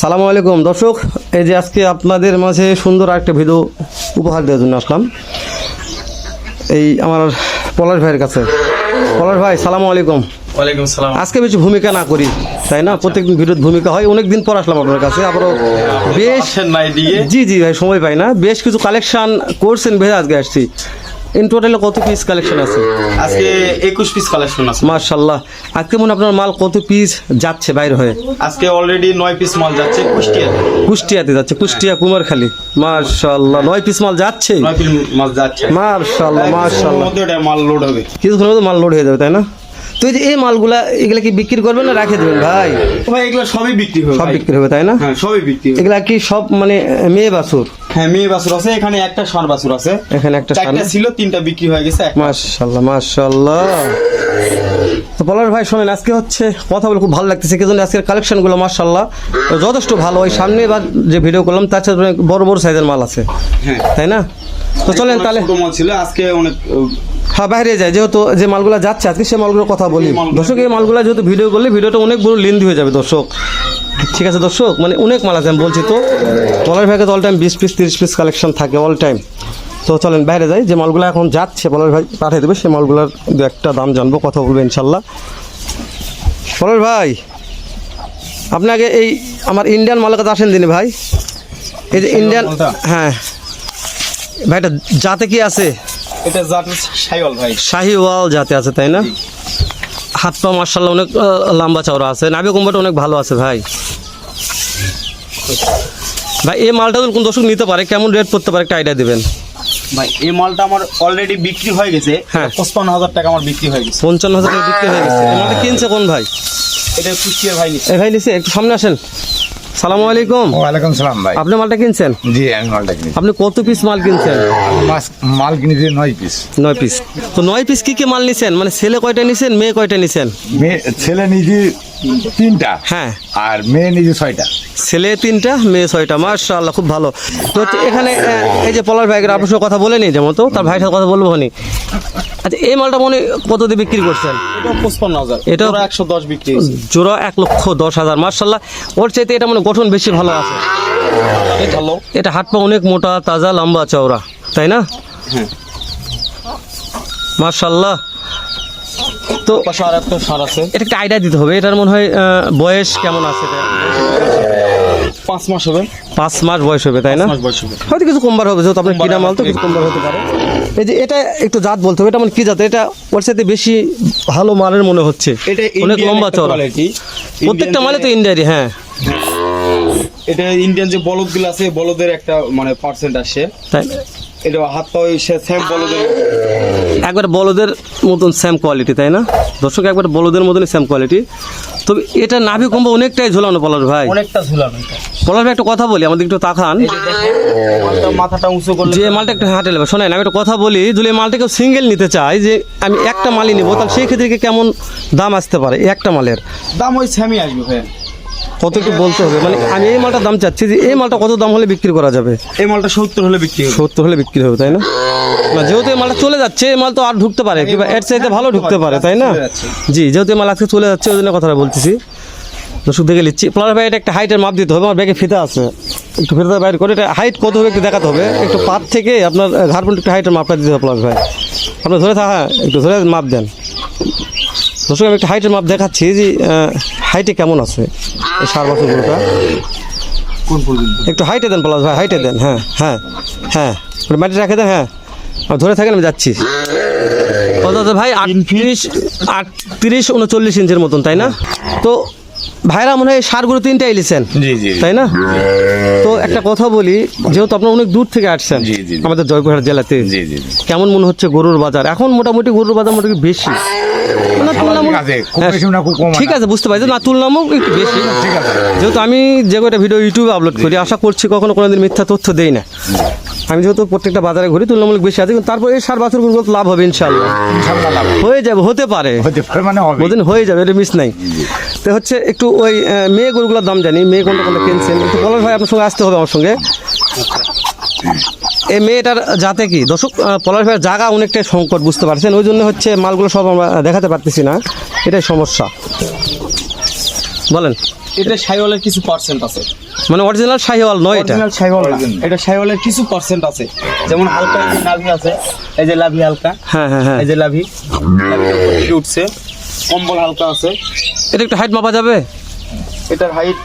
সালামু আলাইকুম। দর্শক এই যে আজকে আপনাদের মাঝে সুন্দর একটা ভিডিও উপহার দেওয়ার জন্য আসলাম। এই আমার পলাশ ভাইয়ের কাছে। পলাশ ভাই সালামু আলাইকুম। ওয়ালাইকুম সালাম। আজকে বেশি ভূমিকা না করি তাই না? প্রত্যেকদিন ভিডিওর ভূমিকা হয়। অনেক দিন পর আসলাম আপনার কাছে। আবারও বেশ নাই জি জি ভাই সময় পাই না। বেশ কিছু কালেকশন করছেন ভেবে আজকে আসছি। ইন টোটালে কত পিস কালেকশন আছে? আজকে একুশ পিস কালেকশন আছে। মার্শাল্লাহ আজকে মনে আপনার মাল কত পিস যাচ্ছে বাইরে হয়ে? আজকে অলরেডি নয় পিস মাল যাচ্ছে কুষ্টিয়া কুষ্টিয়াতে যাচ্ছে কুষ্টিয়া কুমারখালী। মার্শাল্লাহ নয় পিস মাল যাচ্ছে? নয় পিস মাল যাচ্ছে। মার্শাল্লাহ মার্শাল্লাহ মধ্যে মাল লোড হবে। কিছুক্ষণের মধ্যে মাল লোড হয়ে যাবে তাই না? তো এই যে এই মালগুলা এগুলা কি বিক্রি করবেন না রাখে দেবেন ভাই? ভাই এগুলো সবই বিক্রি হবে সব বিক্রি হবে তাই না? হ্যাঁ সবই বিক্রি হবে এগুলা কি সব মানে মেয়ে বাছুর? হ্যাঁ মেয়ে বাছুর আছে এখানে একটা ষাঁড় বাছুর আছে। এখানে একটা চারটা ছিল তিনটা বিক্রি হয়ে গেছে মাশাল্লাহ মাশাল্লাহ তো পলাশ ভাই শোনেন আজকে হচ্ছে কথা বলে খুব ভালো লাগতেছে কি জন্য আজকের কালেকশনগুলো মাশাল্লাহ যথেষ্ট ভালো। ওই সামনে এবার যে ভিডিও করলাম তার সাথে বড় বড় সাইজের মাল আছে। হ্যাঁ। তাই না? তো চলেন তাহলে। ছিল আজকে অনেক হ্যাঁ বাইরে যায় যেহেতু যে মালগুলো যাচ্ছে আজকে সে মালগুলোর কথা বলি। দর্শক এই মালগুলো যেহেতু ভিডিও করলে ভিডিওটা অনেক বড় লেন্দি হয়ে যাবে দর্শক। ঠিক আছে দর্শক মানে অনেক মাল আছে আমি বলছি তো। পলার ভাইকে তো অল টাইম বিশ পিস তিরিশ পিস কালেকশন থাকে অল টাইম তো চলেন বাইরে যাই যে মালগুলো এখন যাচ্ছে পলার ভাই পাঠিয়ে দেবে সেই মালগুলোর দু একটা দাম জানব কথা বলব ইনশাল্লাহ। পলার ভাই আপনি আগে এই আমার ইন্ডিয়ান মালের কাছে আসেন দিনে ভাই। এই যে ইন্ডিয়ান হ্যাঁ। ভাইটা যাতে কি আছে? এটা জাত ভাই। শাহিওয়াল জাতে আছে তাই না? হাত পা মার্শাল্লাহ অনেক লম্বা চওড়া আছে। নাভি কুম্ভটা অনেক ভালো আছে ভাই। ভাই এই মালটা কোন দর্শক নিতে পারে কেমন রেট পড়তে পারে একটা আইডিয়া দেবেন। ভাই এই মালটা আমার অলরেডি বিক্রি হয়ে গেছে। হ্যাঁ। পঁচপান্ন হাজার টাকা আমার বিক্রি হয়ে গেছে। পঞ্চান্ন হাজার টাকা বিক্রি হয়ে গেছে। এই মালটা কিনছে কোন ভাই? এটা কুষ্টিয়ার ভাই এই ভাই নিছে? একটু সামনে আসেন। সালামু আলাইকুম। ওয়ালাইকুম সালাম ভাই। আপনি মালটা কিনছেন? জি আমি মালটা কিনেছি। আপনি কত পিস মাল কিনছেন? মাল কিনেছি নয় পিস নয় পিস তো নয় পিস কি কি মাল নিছেন? মানে ছেলে কয়টা নিছেন মেয়ে কয়টা নিছেন? মেয়ে ছেলে নিজে তিনটা। হ্যাঁ। আর মেয়ে নিজে ছয়টা। ছেলে তিনটা মেয়ে ছয়টা। মার্শাল্লাহ খুব ভালো। তো হচ্ছে এখানে এই যে পলার ভাইয়ের আপনার সঙ্গে কথা বলে নি যেমন তো তার ভাইয়ের সাথে কথা বলব নি। আচ্ছা এই মালটা মনে কত দিয়ে বিক্রি করছেন? এটা একশো দশ বিক্রি জোড়া এক লক্ষ দশ হাজার মার্শাল্লাহ ওর চাইতে এটা মানে গঠন বেশি ভালো আছে। ভালো। এটা হাত পা অনেক মোটা তাজা লম্বা চওড়া। তাই না? হ্যাঁ। মার্শাল্লাহ তো পাশে একটা সার আছে এটা একটা আইডিয়া দিতে হবে। এটার মনে হয় বয়স কেমন আছে এটা? পাঁচ মাস হবে। পাঁচ মাস বয়স হবে তাই না? হয়তো কিছু কমবার হবে যেহেতু আপনার কিনা মাল তো কিছু কমবার হতে পারে। এই যে এটা একটু জাত বলতে হবে এটা মানে কি জাত? এটা ওর সাথে বেশি ভালো মালের মনে হচ্ছে। অনেক লম্বা quality। প্রত্যেকটা মালে তো যে- ইন্ডিয়ারি হ্যাঁ। এটা ইন্ডিয়ান যে বলদগুলো আছে বলদের একটা মানে পার্সেন্ট আসে। তাই? এটা হাত পা ওই সেম বলদের একবার বলদের মতন সেম কোয়ালিটি তাই না? দর্শক একবার বলদের মতনই সেম কোয়ালিটি তবে এটা নাভি কম্বা অনেকটাই ঝোলানো পলার ভাই। অনেকটা ঝুলানো। পলার ভাই একটা কথা বলি আমাদের একটু তাকান মাথাটা উঁচু করলে যে মালটা একটু হাঁটে নেবে শোনেন আমি একটা কথা বলি যদি এই মালটা কেউ সিঙ্গেল নিতে চাই যে আমি একটা মালই নেব তাহলে সেই ক্ষেত্রে কি কেমন দাম আসতে পারে একটা মালের? দাম ওই সেমই আসবে ভাই কত একটু বলতে হবে? মানে আমি এই মালটার দাম চাচ্ছি যে এই মালটা কত দাম হলে বিক্রি করা যাবে? এই মালটা সত্তর হলে বিক্রি হবে। সত্তর হলে বিক্রি হবে তাই না? না যেহেতু এই মালটা চলে যাচ্ছে এই মাল তো আর ঢুকতে পারে কিংবা এর চাইতে ভালো ঢুকতে পারে তাই না? জি যেহেতু এই মাল আজকে চলে যাচ্ছে ওই জন্য কথাটা বলতেছি। দর্শক দেখে নিচ্ছি। প্লাস ভাই এটা একটা হাইটের মাপ দিতে হবে আমার ব্যাগে ফিতা আছে। একটু ফিতা বাইর করে এটা হাইট কত হবে একটু দেখাতে হবে। একটু পাত থেকে আপনার পর্যন্ত একটু হাইটের মাপটা দিতে হবে প্লাস ভাই। আপনি ধরে থাকা একটু ধরে মাপ দেন। দর্শক আমি একটা হাইটের মাপ দেখাচ্ছি যে হাইটে কেমন আছে এই সার বছরগুলোটা একটু হাইটে দেন প্লাস ভাই হাইটে দেন হ্যাঁ হ্যাঁ হ্যাঁ ওটা মাটি রেখে দেন হ্যাঁ। আর ধরে থাকেন আমি যাচ্ছি। ভাই আটত্রিশ আটত্রিশ উনচল্লিশ ইঞ্চের মতন তাই না? তো ভাইরা মনে হয় সারগুলো তিনটাই জি তাই না? তো একটা কথা বলি যেহেতু আপনারা অনেক দূর থেকে আসছেন। আমাদের জয়পুরহাট জেলাতে কেমন মনে হচ্ছে গরুর বাজার? এখন মোটামুটি গরুর বাজার মোটামুটি বেশি। ঠিক আছে। বুঝতে পারছি। না তুলনামূলক একটু বেশি। যেহেতু আমি যে কটা ভিডিও ইউটিউবে আপলোড করি আশা করছি কখনো কোনোদিন মিথ্যা তথ্য দেই না। আমি যেহেতু প্রত্যেকটা বাজারে ঘুরি তুলনামূলক বেশি আছে কিন্তু তারপর এই সার বছরগুলো লাভ হবে ইনশাল্লাহ হয়ে যাবে হতে পারে। হতে পারে মানে হবে। বুঝলেন হয়ে যাবে এটা মিস নাই। তো হচ্ছে একটু ওই মেয়ে গরুগুলোর দাম জানি মেয়ে কোনটা কোনটা কিনছেন? একটু পলাশ ভাই আপনার সঙ্গে আসতে হবে আমার সঙ্গে। এই মেয়েটার যাতে কি? দর্শক পলাশ ভাইয়ের জায়গা অনেকটাই সংকট বুঝতে পারছেন? ওই জন্য হচ্ছে মালগুলো সব আমরা দেখাতে পারতেছি না। এটাই সমস্যা। বলেন। এটা সাইওয়ালের কিছু পার্সেন্ট আছে। মানে অরিজিনাল শাহিওয়াল নয় এটা। অরিজিনাল সাইওয়াল না। এটা সাইওয়ালের কিছু পার্সেন্ট আছে। যেমন হালকা এই যে আছে। এই যে লাভি হালকা। হ্যাঁ হ্যাঁ হ্যাঁ। এই যে লাভি। দিকে উঠছে। কম্বল হালকা আছে। এটা একটু হাইট মাপা যাবে? এটার হাইট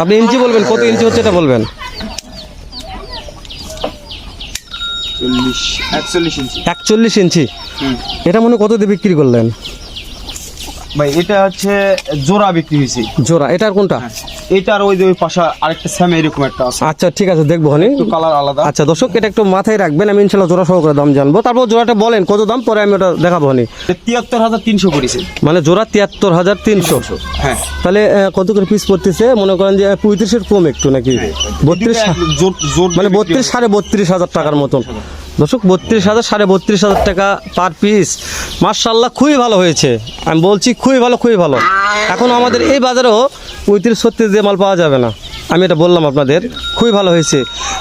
আপনি ইঞ্চি বলবেন কত ইঞ্চি হচ্ছে এটা বলবেন? একচল্লিশ। ইঞ্চি। একচল্লিশ ইঞ্চি। এটা মনে হয় কত দিয়ে বিক্রি করলেন? ভাই এটা হচ্ছে জোড়া বিক্রি হয়েছে। জোড়া এটার কোনটা? এটার ওই যে ওই পাশা আরেকটা স্যাম এরকম একটা আছে। আচ্ছা ঠিক আছে দেখব হনি। একটু কালার আলাদা। আচ্ছা দর্শক এটা একটু মাথায় রাখবেন আমি ইনশাল্লাহ জোড়া সহকারে দাম জানব। তারপর জোড়াটা বলেন কত দাম? পরে আমি ওটা দেখাবো হনি। তিয়াত্তর হাজার তিনশো পড়েছে মানে জোড়া তিয়াত্তর হাজার তিনশো। হ্যাঁ। তাহলে কত করে পিস পড়তেছে? মনে করেন যে পঁয়ত্রিশের কম একটু নাকি? বত্রিশ জোর জোর মানে বত্রিশ সাড়ে বত্রিশ হাজার টাকার মতন। দর্শক বত্রিশ হাজার সাড়ে বত্রিশ হাজার টাকা পার পিস মার্শাল্লাহ খুবই ভালো হয়েছে। আমি বলছি খুবই ভালো খুবই ভালো। এখন আমাদের এই বাজারেও পঁয়ত্রিশ ছত্রিশ দিয়ে মাল পাওয়া যাবে না। আমি এটা বললাম আপনাদের খুবই ভালো হয়েছে।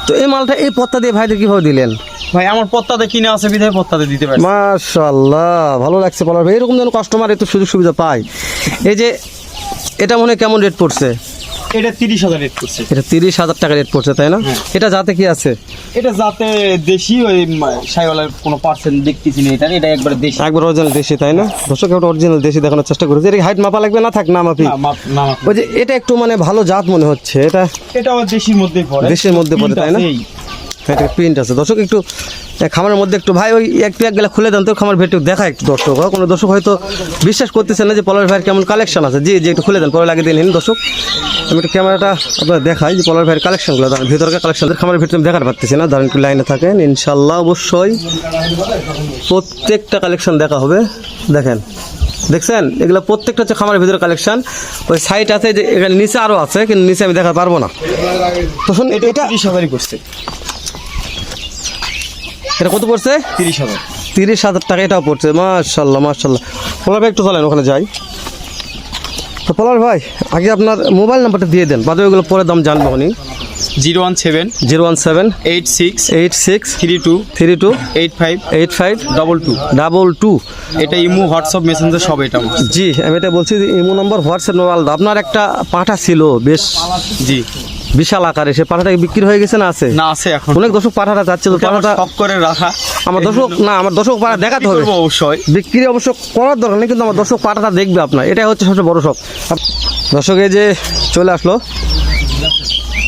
তো এই মালটা এই পত্তা দিয়ে ভাইদের কীভাবে দিলেন? ভাই আমার পত্তাতে কিনে আছে বিধায় পত্তাতে দিতে পারি মার্শাল্লাহ ভালো লাগছে বলার। ভাই এরকম যেন কাস্টমার একটু সুযোগ সুবিধা পায়। এই যে এটা মনে হয় কেমন রেট পড়ছে? এটা তিরিশ হাজার রেট পড়ছে। এটা তিরিশ হাজার টাকা রেট পড়ছে তাই না? এটা যাতে কি আছে? এটা যাতে দেশি ওই সাইওয়ালার কোনো পার্সেন্ট দেখতেছি না এটা এটা একবার দেশি। একবার অরিজিনাল দেশি তাই না? দর্শক একটা অরিজিনাল দেশি দেখানোর চেষ্টা করেছে। এটা হাইট মাপা লাগবে না? থাক না মাপি। ওই যে এটা একটু মানে ভালো জাত মনে হচ্ছে এটা এটা আবার দেশির মধ্যে পড়ে। দেশের মধ্যে পড়ে, তাই না? এই। এটা প্রিন্ট আছে। দর্শক, একটু খামারের মধ্যে একটু, ভাই, ওই একটু এক গেলে খুলে দেন তো, খামার ভেটে দেখা একটু দর্শক। হয়। কোনো দর্শক হয়তো বিশ্বাস করতেছে না যে পলার ভাইয়ের কেমন কালেকশন আছে। জি জি, একটু খুলে দেন, পরে লাগিয়ে দিন দর্শক। আমি একটু ক্যামেরাটা আপনার দেখাই যে পলার ভাইয়ের কালেকশনগুলো দাঁড়ান ভিতরকার কালেকশন খামারের ভিতরে আমি দেখাতে পারতেছি না। দাঁড়ান একটু লাইনে থাকেন ইনশাল্লাহ অবশ্যই প্রত্যেকটা কালেকশন দেখা হবে। দেখেন, দেখছেন? এগুলো প্রত্যেকটা হচ্ছে খামারের ভিতরে কালেকশন ওই সাইট আছে যে, এখানে নিচে আরও আছে, কিন্তু নিচে আমি দেখাতে পারব না। তো শুন এটা এটা করছে। এটা কত পড়ছে? তিরিশ হাজার। তিরিশ হাজার টাকা এটাও পড়ছে মার্শাল্লাহ মার্শাল্লাহ পলার ভাই একটু চলেন ওখানে যাই। তো পলার ভাই আগে আপনার মোবাইল নাম্বারটা দিয়ে দেন বাদে ওগুলো পরে দাম জানব উনি zero one seven zero one seven eight six eight six three two three two eight five eight five double two. Double two. এটা ইমো হোয়াটসঅ্যাপ মেসেঞ্জার সব এটা। জি আমি এটা বলছি যে ইমো নম্বর হোয়াটসঅ্যাপ মোবাইল। আপনার একটা পাঠা ছিল বেশ। জি। বিশাল আকারে সে পাঠাটা বিক্রি হয়ে গেছে না আছে? না আছে এখন। অনেক দর্শক পাঠাটা যাচ্ছে তো পাঠাটা শখ করে রাখা। আমার দর্শক না আমার দর্শক পাঠা দেখাতে হবে। অবশ্যই। বিক্রি অবশ্য করার দরকার নেই কিন্তু আমার দর্শক পাঠাটা দেখবে আপনার। এটাই হচ্ছে সবচেয়ে বড় শখ। দর্শক এই যে চলে আসলো।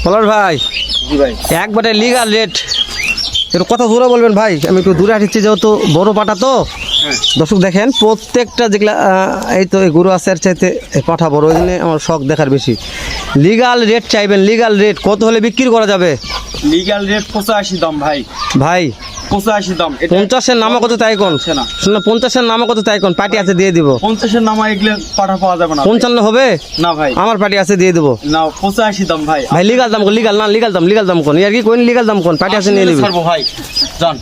বলার ভাই জি ভাই একবারে লিগাল রেট একটু কথা দূরে বলবেন ভাই আমি একটু দূরে আসছি যেহেতু বড় পাটা তো। দর্শক দেখেন প্রত্যেকটা যেগুলা এই তো এই গরু আছে এর চাইতে পাঠা বড় ওই জন্য আমার শখ দেখার বেশি। লিগাল রেট চাইবেন লিগাল রেট কত হলে বিক্রি করা যাবে? লিগাল রেট পঁচাশি দাম ভাই। ভাই পঁচাশি দাম পঞ্চাশের নামা কত তাই কোন। শুনে পঞ্চাশের নামা কত তাই কোন? পার্টি আছে দিয়ে দিব। পঞ্চাশের নামা এগুলো পাঠা পাওয়া যাবে না পঞ্চান্ন হবে? না ভাই। আমার পার্টি আছে দিয়ে দেবো। না পঁচাশি দাম ভাই। ভাই লিগাল দাম লিগাল না লিগাল দাম লিগাল দাম কোন? ইয়ার কি কোন লিগাল দাম কোন? পার্টি আছে নিয়ে নিবি। ভাই। যান।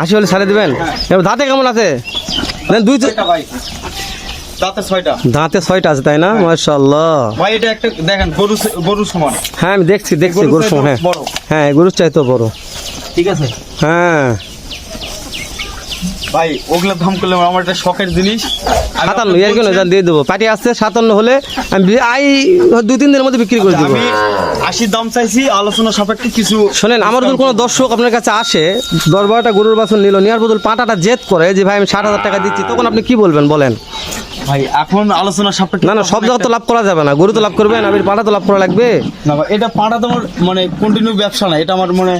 আশি হলে ছাড়ে দিবেন? এবার দাঁতে কেমন আছে? দুই ভাই। দাঁতে ছয়টা? দাঁতে ছয়টা আছে তাই না? মাশাল্লাহ ভাই এটা একটা দেখেন গরু সে- গরু সমান। হ্যাঁ আমি দেখছি দেখছি হ্যাঁ। হ্যাঁ গরুর চাইতো বড়। ঠিক আছে? হ্যাঁ। ভাই ওগুলো দাম করলে আমার একটা শখের জিনিস। সাতান্ন দিয়ে দেবো। পার্টি আসছে সাতান্ন হলে আমি আই দুই তিন দিনের মধ্যে বিক্রি করে দেবো। আমি আশি দাম চাইছি আলোচনা সাপেক্ষে কিছু শোনেন আমার যদি কোনো দর্শক আপনার কাছে আসে দশ বারোটা গরুর বাছুর নিল নেওয়ার বদল পাটাটা জেদ করে যে ভাই আমি ষাট হাজার টাকা দিচ্ছি তখন আপনি কি বলবেন বলেন? ভাই এখন আলোচনা সাপেক্ষে না না সব জায়গা তো লাভ করা যাবে না। গরু তো লাভ করবেন আমি পাটা তো লাভ করা লাগবে। না ভাই এটা পাড়া তোমার মানে কন্টিনিউ ব্যবসা না এটা আমার মানে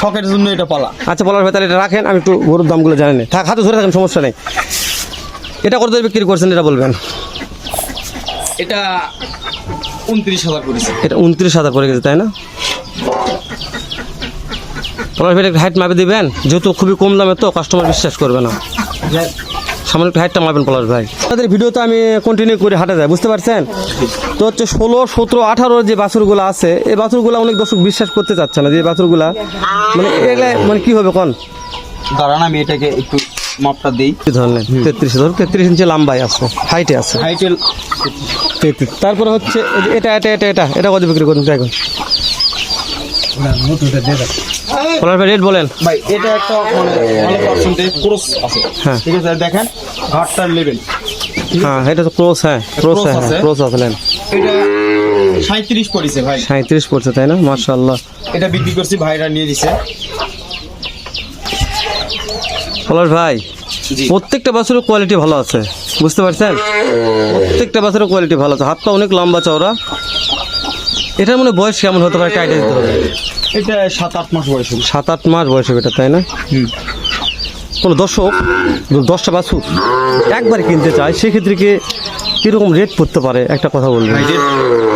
শখের জন্য এটা পালা। আচ্ছা বলার ভেতরে এটা রাখেন আমি একটু গরুর দামগুলো জানি না থাক হাতে ধরে থাকেন সমস্যা নেই। এটা কত বিক্রি করছেন এটা বলবেন? এটা উনত্রিশ হাজার করেছে। এটা উনত্রিশ হাজার পড়ে গেছে তাই না? পলার ভেতরে হাইট মাপে দিবেন যেহেতু খুবই কম দামে তো কাস্টমার বিশ্বাস করবে না। সামান্য একটু হাইটটা মাপেন পলাশ ভাই। আমাদের ভিডিওতে আমি কন্টিনিউ করে হাঁটা যায় বুঝতে পারছেন? তো হচ্ছে ষোলো সতেরো আঠারো যে বাছুরগুলো আছে এই বাছুরগুলো অনেক দর্শক বিশ্বাস করতে চাচ্ছে না যে বাছুরগুলা মানে এগুলা মানে কি হবে কোন? দাঁড়ান আমি এটাকে একটু মাপটা দিই। কি ধরনের? তেত্রিশ ধর তেত্রিশ ইঞ্চি লম্বাই আছে হাইটে আছে। হাইটে তেত্রিশ তারপরে হচ্ছে এটা এটা এটা এটা এটা কত বিক্রি করুন এখন পলাশ ভাই রেট বলেন। ভাই এটা একটা মানে ভালো পার্সেন্টেজ ক্রস আছে। হ্যাঁ। ঠিক আছে দেখেন ঘাটটার লেভেল হ্যাঁ এটা তো ক্রোস হ্যাঁ ক্রোস হ্যাঁ আছে। ক্রোস আছে এটা সাঁত্রিশ পড়েছে ভাই। পড়ছে তাই না? এটা বিক্রি করছি ভাইরা নিয়ে দিছে। পলাশ ভাই প্রত্যেকটা বাছুরের কোয়ালিটি ভালো আছে বুঝতে পারছেন? প্রত্যেকটা বাছুরের কোয়ালিটি ভালো আছে। হাতটা অনেক লম্বা চওড়া। এটার মনে বয়স কেমন হতে পারে? টাইটে দিতে হবে এটা সাত আট মাস বয়স হবে। সাত আট মাস বয়স হবে এটা তাই না? কোনো দর্শক দশটা বাছুর একবার কিনতে চায় সেক্ষেত্রে কি কীরকম রেট পড়তে পারে? একটা কথা বলবেন।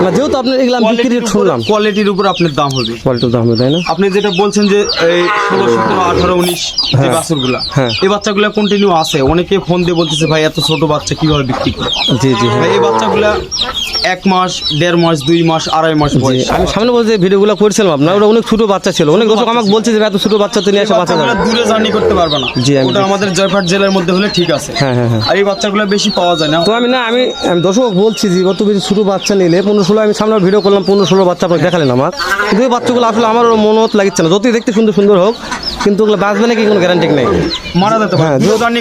না যেহেতু আপনি এগুলো আমি বিক্রি রেট শুনলাম। কোয়ালিটির উপর আপনার দাম হবে। কোয়ালিটির দাম হবে তাই না? আপনি যেটা বলছেন যে এই ষোলো সতেরো আঠারো উনিশ যে হ্যাঁ। বাছুরগুলা হ্যাঁ। এই বাচ্চাগুলা কন্টিনিউ আছে। অনেকে ফোন দিয়ে বলতেছে ভাই এত ছোট বাচ্চা কীভাবে বিক্রি করে জি জি হ্যাঁ। এই বাচ্চাগুলা এক মাস দেড় মাস দুই মাস আড়াই মাস বয়স। আমি সামনে বলছি যে ভিডিওগুলো করছিলাম আপনার ওটা অনেক ছোট বাচ্চা ছিল। অনেক দর্শক আমাকে বলছে যে এত ছোট বাচ্চা তো নিয়ে এসে বাচ্চা দূরে জার্নি করতে পারবে না। জি, ওটা আমাদের জয়পাট জেলার মধ্যে হলে ঠিক আছে। হ্যাঁ হ্যাঁ হ্যাঁ। আর এই বাচ্চাগুলো বেশি পাওয়া যায় না। তো আমি না আমি আমি দর্শক বলছি যে অত বেশি ছোটো বাচ্চা নিলে পনেরো ষোলো আমি সামনে ভিডিও করলাম পনেরো ষোলো বাচ্চা আপনাকে দেখালেন আমার। কিন্তু এই বাচ্চাগুলো আসলে আমার মনত লাগছে না। যতই দেখতে সুন্দর সুন্দর হোক কিন্তু ওগুলো বাঁচবে নাকি কোনো গ্যারান্টি নেই। মারা যেতে হ্যাঁ,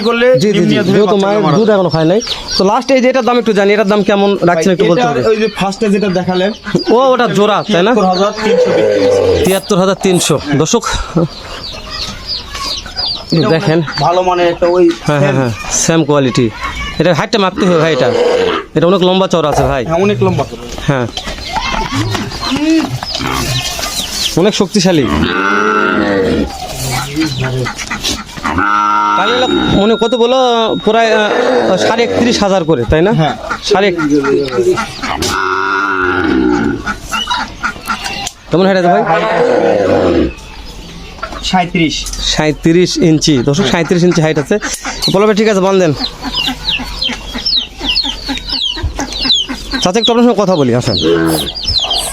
করলে জি জি জি যেহেতু মায়ের দুধ। এখনও খায় নাই। তো লাস্টে এই যে এটার দাম একটু জানি এটার দাম কেমন রাখছেন একটু বলতে হবে। ওই যে ফার্স্টে যেটা দেখালেন ও ওটা জোড়া তাই না? তিয়াত্তর হাজার তিনশো। দর্শক দেখেন। ভালো মানের একটা ওই হ্যাঁ হ্যাঁ হ্যাঁ সেম কোয়ালিটি এটা হাইটটা মাপতে হবে ভাই এটা। এটা অনেক লম্বা চওড়া আছে ভাই। হ্যাঁ অনেক লম্বা হ্যাঁ। অনেক শক্তিশালী। তাহলে মনে কত বলো প্রায় সাড়ে একত্রিশ হাজার করে তাই না? হ্যাঁ। সাড়ে কেমন হাইট আছে ভাই? সাঁত্রিশ সাঁত্রিশ ইঞ্চি। দশক সাঁত্রিশ ইঞ্চি হাইট আছে। বলবে ঠিক আছে বান দেন চাচা একটু আপনার সঙ্গে কথা বলি আসেন।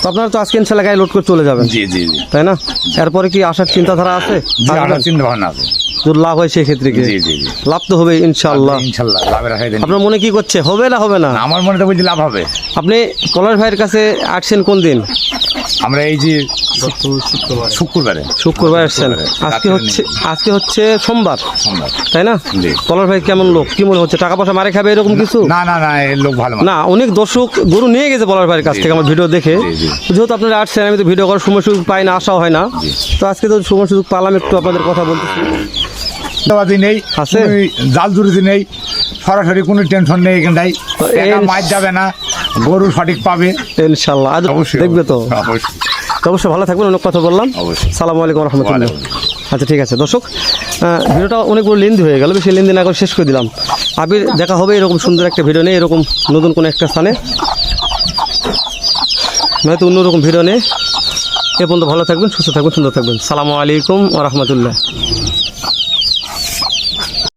তো আপনারা তো আজকে ইনশাল্লাহ গায়ে লোড করে চলে যাবেন। জি জি জি। তাই না? এরপরে কি আসার চিন্তাধারা আছে? জি চিন্তা ভাবনা আছে। যদি লাভ হয় সেই ক্ষেত্রে কি? জি জি জি। লাভ তো হবে ইনশাল্লাহ ইনশাল্লাহ লাভের আশায় দেন। আপনার মনে কি করছে? হবে না হবে না? আমার মনে তো বলছি লাভ হবে। আপনি কলার ভাইয়ের কাছে আসছেন কোন দিন? আমরা এই যে শুক্রবারে। শুক্রবার আসছেন। আজকে হচ্ছে আজকে হচ্ছে সোমবার। তাই না? জি। পলাশ ভাই কেমন লোক? কি মনে হচ্ছে? টাকা পয়সা মারে খাবে এরকম কিছু? না না না এর লোক ভালো না অনেক দর্শক গরু নিয়ে গেছে পলাশ ভাইয়ের কাছ থেকে আমার ভিডিও দেখে। যেহেতু আপনারা আসছেন আমি তো ভিডিও করার সময় সুযোগ পাই না আসাও হয় না। তো আজকে তো সময় সুযোগ পালাম একটু আপনাদের কথা বলতেছি। দাবাদি নেই। আছে? জাল জুড়িতে নেই সরাসরি কোনো টেনশন নেই এখানটাই মাছ যাবে না গরু সঠিক পাবে। ইনশাল্লাহ। দেখবে তো? অবশ্যই। ভালো থাকবেন অনেক কথা বললাম। সালাম আলাইকুম রহমতুল্লাহ। আচ্ছা ঠিক আছে। দর্শক ভিডিওটা অনেক বড় লেন্দি হয়ে গেল বেশি লেন্দি না করে শেষ করে দিলাম। আবির দেখা হবে এরকম সুন্দর একটা ভিডিও নিয়ে এরকম নতুন কোনো একটা স্থানে। নয়তো অন্যরকম ভিডিও নিয়ে। এ পর্যন্ত ভালো থাকবেন সুস্থ থাকবেন সুন্দর থাকবেন। সালামু আলাইকুম রহমতুল্লাহ।